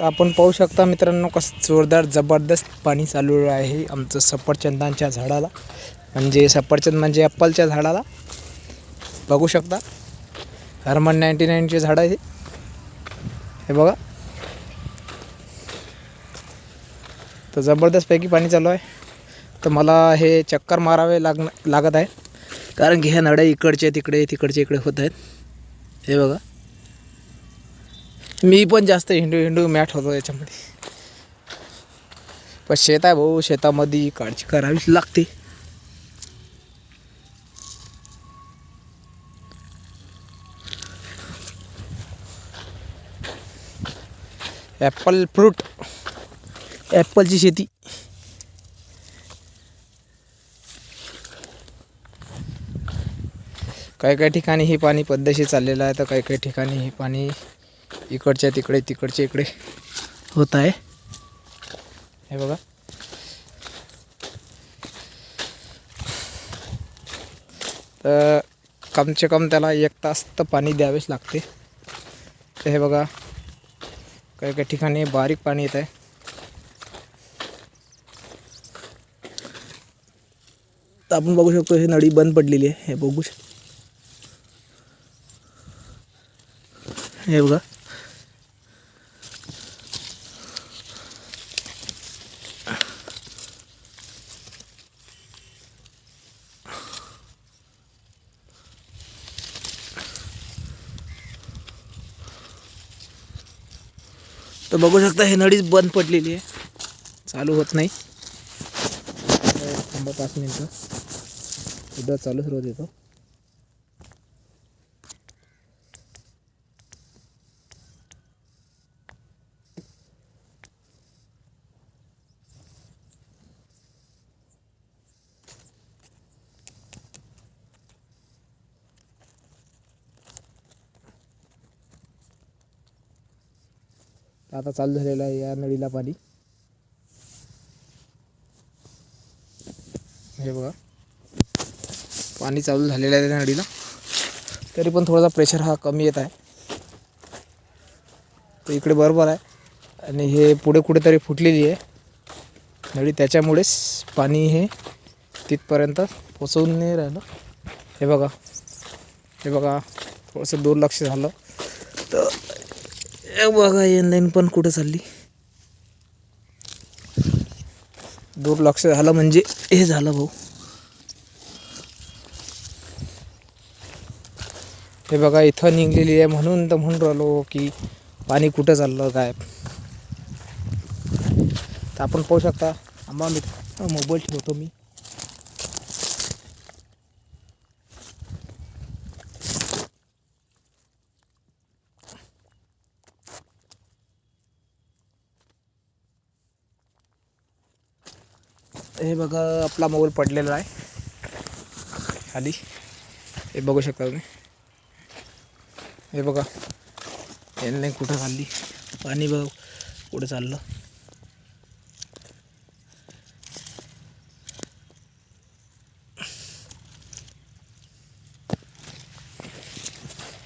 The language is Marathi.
तर आपण पाहू शकता मित्रांनो कसं जोरदार जबरदस्त पाणी चालू आहे आमचं सफरचंदांच्या झाडाला. म्हणजे सफरचंद म्हणजे ॲप्पलच्या झाडाला. बघू शकता. हर्मन नाईन्टी नाईनचे झाडं आहे हे. बघा. तर जबरदस्तपैकी पाणी चालू आहे. तर मला हे चक्कर मारावे लाग लागत आहे. कारण की ह्या नद्या इकडचे तिकडे तिकडचे इकडे होत आहेत. हे बघा. मी पण जास्त हिंडू हिंडू मॅट होतो याच्यामध्ये. पण शेत आहे भाऊ शेतामध्ये काळजी करावीच लागते. ॲपल फ्रूट ॲपलची शेती. काही काही ठिकाणी हे पाणी पद्धतशीर चाललेलं आहे तर काही काही ठिकाणी हे पाणी इकडच्या तिकडे तिकडच्या इकडे. होत आहे. हे बघा. तर कमसे कम त्याला एक तास तर पाणी द्यावेच लागते. तर हे बघा. काही काही ठिकाणी बारीक पाणी येत आहे. तर आपण बघू शकतो हे नळी बंद पडलेली आहे. हे बघू शकतो. हे बघा. तर बघू शकता हे नळीच बंद पडलेली आहे. चालू होत नाही. थांबा पाच मिनटं. उद्या चालूच रोज येतो तर आता चालू झालेलं आहे या नळीला पाणी. हे बघा. पाणी चालू झालेलं आहे त्या नळीला. तरी पण थोडासा प्रेशर हा कमी येत आहे. तर इकडे बरोबर आहे. आणि हे पुढे कुठेतरी फुटलेली आहे. नळी त्याच्यामुळेच पाणी हे तिथपर्यंत पोचवून नाही राहिलं. हे बघा. हे बघा. थोडंसं दुर्लक्ष झालं. तर बघा एन लाईन पण कुठं चालली? दुर्लक्ष झालं म्हणजे हे झालं भाऊ. हे बघा इथं निघलेली आहे म्हणून तर म्हणून राहिलो की पाणी कुठं चाललं काय? तर आपण पाहू शकता आंबा मी मोबाईल ठेवतो मी. हे बघा आपला मोबाईल पडलेला आहे. खाली. हे बघू शकता तुम्ही. हे बघा. याने कुठं खाल्ली? पाणी बघ कुठं चाललं?